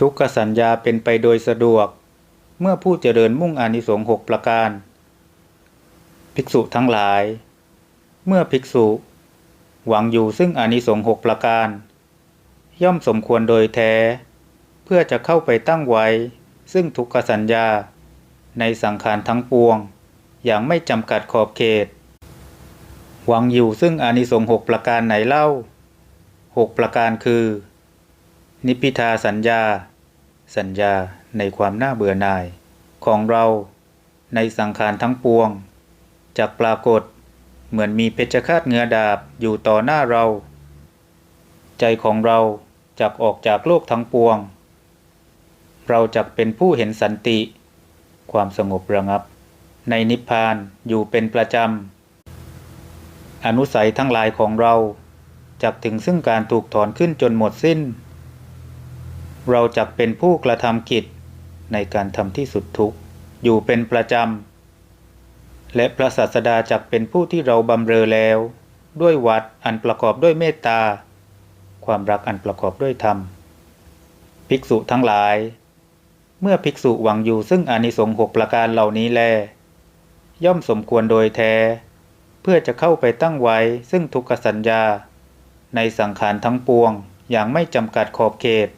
ทุกขสัญญาเป็นไปโดยสะดวก เมื่อผู้เจริญมุ่งอานิสงส์หกประการ ภิกษุทั้งหลาย เมื่อภิกษุ หวังอยู่ซึ่งอานิสงส์หกประการ ย่อมสมควรโดยแท้ เพื่อจะเข้าไปตั้งไว้ ซึ่งทุกขสัญญา ในสังขารทั้งปวง อย่างไม่จำกัดขอบเขต หวังอยู่ซึ่งอานิสงส์หกประการไหนเล่าหกประการคือ นิพิทาสัญญา สัญญาในความน่าเบื่อหน่าย ของเราในสังขารทั้งปวงจากปรากฏเหมือนมีเพชฌฆาตเงือดาบอยู่ต่อหน้าเรา ใจของเราจักออกจากโลกทั้งปวง เราจักเป็นผู้เห็นสันติ ความสงบระงับ ในนิพพานอยู่เป็นประจำ อนุสัยทั้งหลายของเราจักถึงซึ่งการถูกถอนขึ้นจนหมดสิ้น เราจักเป็นผู้กระทำกิจในการทำที่สุดทุกอยู่เป็นประจำ และพระศาสดาจักเป็นผู้ที่เราบำเรอแล้ว ด้วยวัดอันประกอบด้วยเมตตา ความรักอันประกอบด้วยธรรม ภิกษุทั้งหลาย เมื่อภิกษุหวังอยู่ซึ่งอานิสงส์หกประการเหล่านี้แล ย่อมสมควรโดยแท้ เพื่อจะเข้าไปตั้งไว้ซึ่งทุกขสัญญา ในสังขารทั้งปวงอย่างไม่จำกัดขอบเขต